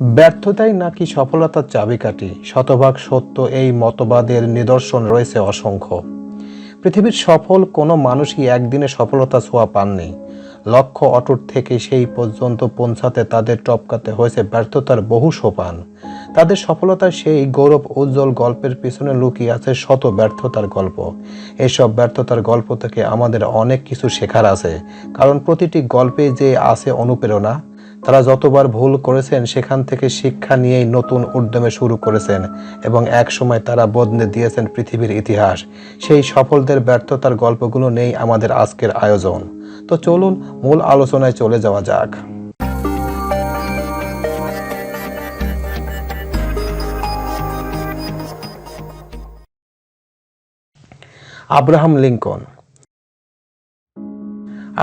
ব্যর্থতাই নাকি সফলতার চাবিকাঠি? শতভাগ সত্য, এই মতবাদের নিদর্শন রয়েছে অসংখ্য। পৃথিবীর সফল কোনো মানুষই একদিনে সফলতা ছোঁয়া পাননি। লক্ষ্য অটুট থেকে সেই পর্যন্ত পৌঁছাতে তাদের টপকাতে হয়েছে ব্যর্থতার বহু সোপান। তাদের সফলতার সেই গৌরব উজ্জ্বল গল্পের পিছনে লুকিয়ে আছে শত ব্যর্থতার গল্প। এসব ব্যর্থতার গল্প থেকে আমাদের অনেক কিছু শেখার আছে। কারণ প্রতিটি গল্পে যে আছে অনুপ্রেরণা তারা যতবার ভুল করেছেন, সেখান থেকে শিক্ষা নিয়েই নতুন উদ্যমে শুরু করেছেন এবং এক সময় তারা বদলে দিয়েছেন পৃথিবীর ইতিহাস। সেই সফলদের ব্যর্থতার গল্পগুলো নেই আমাদের আজকের আয়োজন। তো চলুন মূল আলোচনায় চলে যাওয়া যাক। আব্রাহাম লিঙ্কন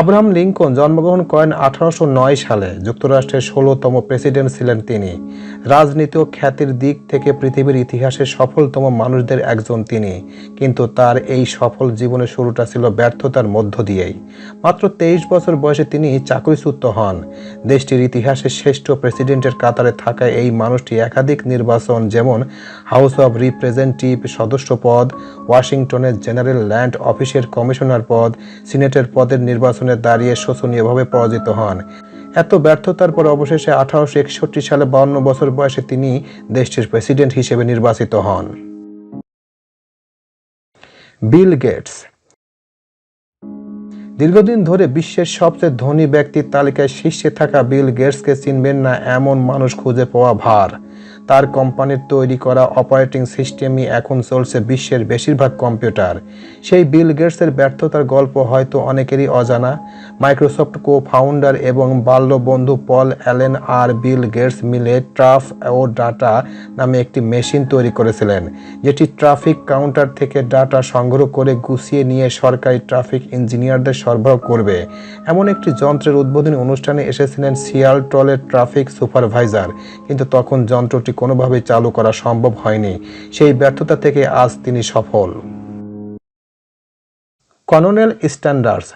আব্রাহাম লিঙ্কন জন্মগ্রহণ করেন আঠারোশো নয় সালে। যুক্তরাষ্ট্রের ষোলোতম প্রেসিডেন্ট ছিলেন তিনি। রাজনীতি ও খ্যাতির দিক থেকে পৃথিবীর ইতিহাসে সফলতম মানুষদের একজন তিনি। কিন্তু তার এই সফল জীবনের শুরুটা ছিল ব্যর্থতার মধ্য দিয়েই। মাত্র তেইশ বছর বয়সে তিনি চাকরিচ্যুত হন। দেশটির ইতিহাসে শ্রেষ্ঠ প্রেসিডেন্টের কাতারে থাকা এই মানুষটি একাধিক নির্বাচন, যেমন হাউস অব রিপ্রেজেন্টেটিভ সদস্য পদ, ওয়াশিংটনের জেনারেল ল্যান্ড অফিসের কমিশনার পদ, সিনেটের পদের নির্বাচনে দাঁড়িয়ে শোচনীয়ভাবে পরাজিত হন। এত ব্যর্থতার পর অবশেষে আঠারোশো একষট্টি সালে বাউন্ন বছর বয়সে তিনি দেশটির প্রেসিডেন্ট হিসেবে নির্বাচিত হন। বিল গেটস দীর্ঘদিন ধরে বিশ্বের সবচেয়ে ধনী ব্যক্তির তালিকায় শীর্ষে থাকা বিল গেটসকে চিনবেন না এমন মানুষ খুঁজে পাওয়া ভার। তার কোম্পানির তৈরি করা অপারেটিং সিস্টেমই এখন চলছে বিশ্বের বেশিরভাগ কম্পিউটার। সেই বিল গেটসের ব্যর্থতার গল্প হয়তো অনেকেরই অজানা। মাইক্রোসফট কো ফাউন্ডার এবং বাল্য বন্ধু পল অ্যালেন আর বিল গেটস মিলে ট্রাফ ও ডাটা নামে একটি মেশিন তৈরি করেছিলেন, যেটি ট্রাফিক কাউন্টার থেকে ডাটা সংগ্রহ করে গুছিয়ে নিয়ে সরকারি ট্রাফিক ইঞ্জিনিয়ারদের সরবরাহ করবে। এমন একটি যন্ত্রের উদ্বোধনী অনুষ্ঠানে এসেছিলেন সিয়াল টলের ট্রাফিক সুপারভাইজার, কিন্তু তখন যন্ত্রটি কোনোভাবেই চালু করা সম্ভব হয়নি। সেই ব্যর্থতা থেকে আজ তিনি সফল। কননেল স্ট্যান্ডার্ডস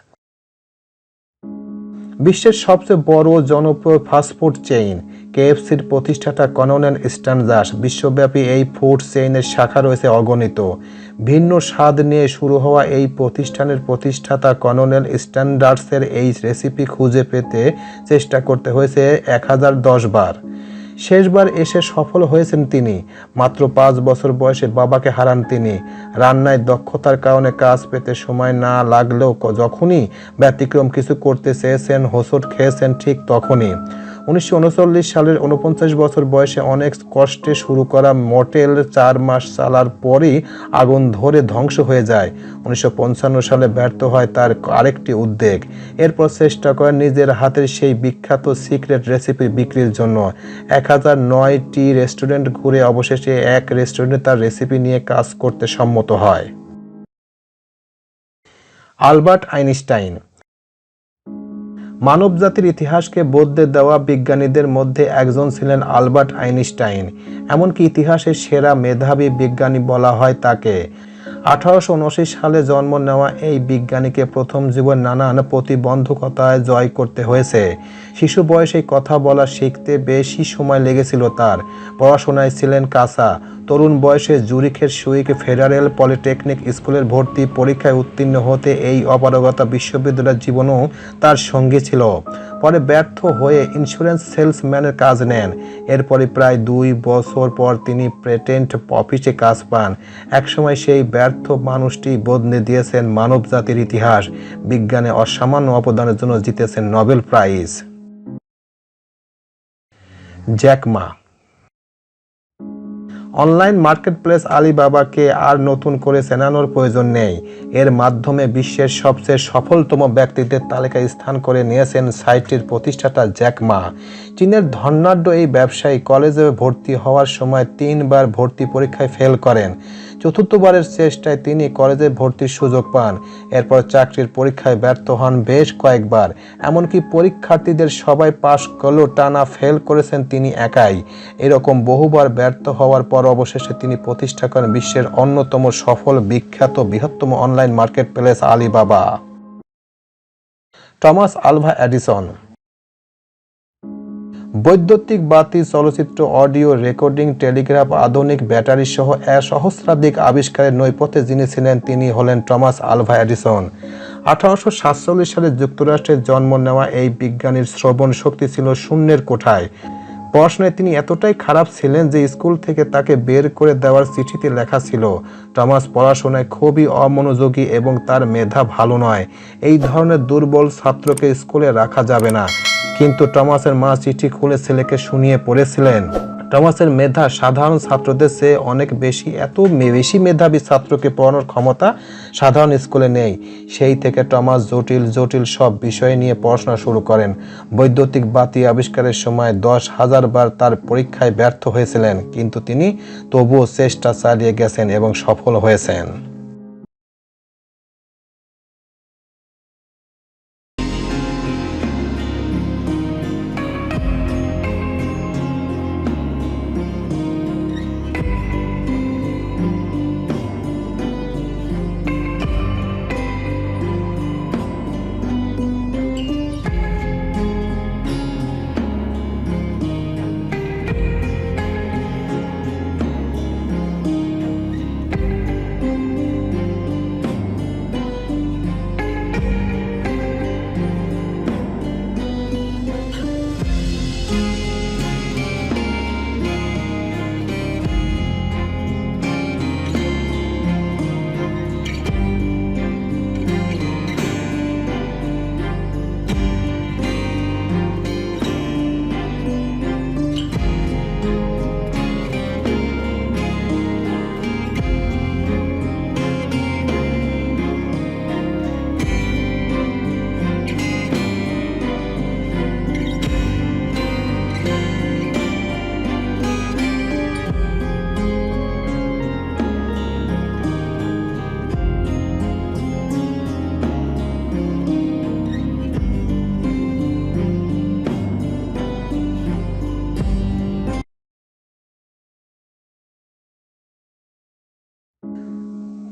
বিশ্বের সবচেয়ে বড় জনপ্রিয় ফাস্টফুড চেইন, কেএফসির প্রতিষ্ঠাতা কননেল স্ট্যান্ডার্স বিশ্বব্যাপী এই ফুড চেইনের শাখা রয়েছে অগণিত। ভিন্ন স্বাদ নিয়ে শুরু হওয়া এই প্রতিষ্ঠানের প্রতিষ্ঠাতা কননেল স্ট্যান্ডার্সের এই রেসিপি খুঁজে পেতে চেষ্টা করতে হয়েছে এক হাজার দশ বার। শেষবার এসে সফল হয়েছেন তিনি। মাত্র পাঁচ বছর বয়সে বাবাকে হারান তিনি। রান্নায় দক্ষতার কারণে কাজ পেতে সময় না লাগলেও যখনই ব্যতিক্রম কিছু করতে চেয়েছেন হোসট খেয়েছেন ঠিক তখনই। উনিশশো উনচল্লিশ সালের উনপঞ্চাশ বছর বয়সে অনেক কষ্টে শুরু করা মোটেল চার মাস চালার পরই আগুন ধরে ধ্বংস হয়ে যায়। উনিশশো পঞ্চান্ন সালে ব্যর্থ হয় তার আরেকটি উদ্যোগ এরপর চেষ্টা করেন নিজের হাতের সেই বিখ্যাত সিক্রেট রেসিপি বিক্রির জন্য। এক হাজার নয়টি রেস্টুরেন্ট ঘুরে অবশেষে এক রেস্টুরেন্টে তার রেসিপি নিয়ে কাজ করতে সম্মত হয়। আলবার্ট আইনস্টাইন মানবজাতির ইতিহাসকে বদলে দেওয়া বিজ্ঞানীদের মধ্যে একজন ছিলেন আলবার্ট আইনস্টাইন। এমনকি ইতিহাসের সেরা মেধাবী বিজ্ঞানী বলা হয় তাকে। আঠারোশো উনআশি সালে জন্ম নেওয়া এই বিজ্ঞানীকে প্রথম জীবন নানান প্রতিবন্ধকতায় জয় করতে হয়েছে। শিশু বয়সে কথা বলা শিখতে বেশি সময় লেগেছিল তার। পড়াশোনায় ছিলেন কাঁচা তরুণ বয়সে জুরিখের সুইক ফেডারেল পলিটেকনিক স্কুলের ভর্তি পরীক্ষায় উত্তীর্ণ হতে এই অপারগতা বিশ্ববিদ্যালয়ের জীবনও তার সঙ্গী ছিল। পরে ব্যর্থ হয়ে ইন্স্যুরেন্স সেলসম্যানের কাজ নেন। এরপরে প্রায় দুই বছর পর তিনি পেটেন্ট অফিসে কাজ পান। একসময় সেই ব্যর্থ মানুষটি বদলে দিয়েছেন মানবজাতির ইতিহাস। বিজ্ঞানে অসামান্য অবদানের জন্য জিতেছেন Nobel prize. Jack Ma online marketplace আলিবাবাকে আর নতুন করে চেনানোর প্রয়োজন নেই। এর মাধ্যমে বিশ্বের সবচেয়ে সফলতম ব্যক্তিদের তালিকায় স্থান করে নিয়েছেন সাইটটির প্রতিষ্ঠাতা জ্যাকমা চীনের ধর্নাঢ্য এই ব্যবসায়ী কলেজে ভর্তি হওয়ার সময় তিনবার ভর্তি পরীক্ষায় ফেল করেন। চতুর্থবারের চেষ্টায় তিনি কলেজে ভর্তির সুযোগ পান। এরপর চাকরির পরীক্ষায় ব্যর্থ হন বেশ কয়েকবার। এমনকি পরীক্ষার্থীদের সবাই পাশ করলেও টানা ফেল করেছেন তিনি একাই। এরকম বহুবার ব্যর্থ হওয়ার পর অবশেষে তিনি প্রতিষ্ঠা করেন বিশ্বের অন্যতম সফল, বিখ্যাত, বৃহত্তম online market place Alibaba. Thomas Alva Edison বৈদ্যুতিক বাতি, চলচ্চিত্র, অডিও, রেকর্ডিং, টেলিগ্রাফ, আধুনিক ব্যাটারি সহ সহস্রাধিক আবিষ্কারের নৈপথ্যে যিনি ছিলেন, তিনি হলেন টমাস আলভা এডিসন। আঠারোশো সাতচল্লিশ সালে যুক্তরাষ্ট্রে জন্ম নেওয়া এই বিজ্ঞানীর শ্রবণ শক্তি ছিল শূন্যের কোঠায়। পড়াশোনায় তিনি এতটাই খারাপ ছিলেন যে স্কুল থেকে তাকে বের করে দেওয়ার চিঠিতে লেখা ছিল, টমাস পড়াশোনায় খুবই অমনোযোগী এবং তার মেধা ভালো নয়। এই ধরনের দুর্বল ছাত্রকে স্কুলে রাখা যাবে না। কিন্তু টমাসের মা চিঠি খুলে ছেলেকে শুনিয়ে পড়েছিলেন। টমাসের মেধা সাধারণ ছাত্রদের চেয়ে অনেক বেশি। এত বেশি মেধাবী ছাত্রকে পড়ানোর ক্ষমতা সাধারণ স্কুলে নেই। সেই থেকে টমাস জটিল জটিল সব বিষয় নিয়ে পড়াশোনা শুরু করেন। বৈদ্যুতিক বাতি আবিষ্কারের সময় দশ হাজার বার তার পরীক্ষায় ব্যর্থ হয়েছিলেন, কিন্তু তিনি তবুও চেষ্টা চালিয়ে গেছেন এবং সফল হয়েছেন।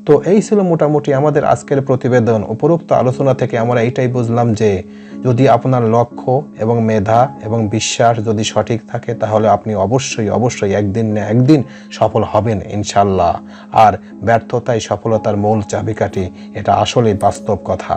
তো এই ছিল মোটামুটি আমাদের আজকের প্রতিবেদন। উপরোক্ত আলোচনা থেকে আমরা এটাই বুঝলাম যে, যদি আপনার লক্ষ্য এবং মেধা এবং বিশ্বাস যদি সঠিক থাকে, তাহলে আপনি অবশ্যই অবশ্যই একদিন না একদিন সফল হবেন ইনশাল্লাহ আর ব্যর্থতাই সফলতার মূল চাবিকাঠি, এটা আসলেই বাস্তব কথা।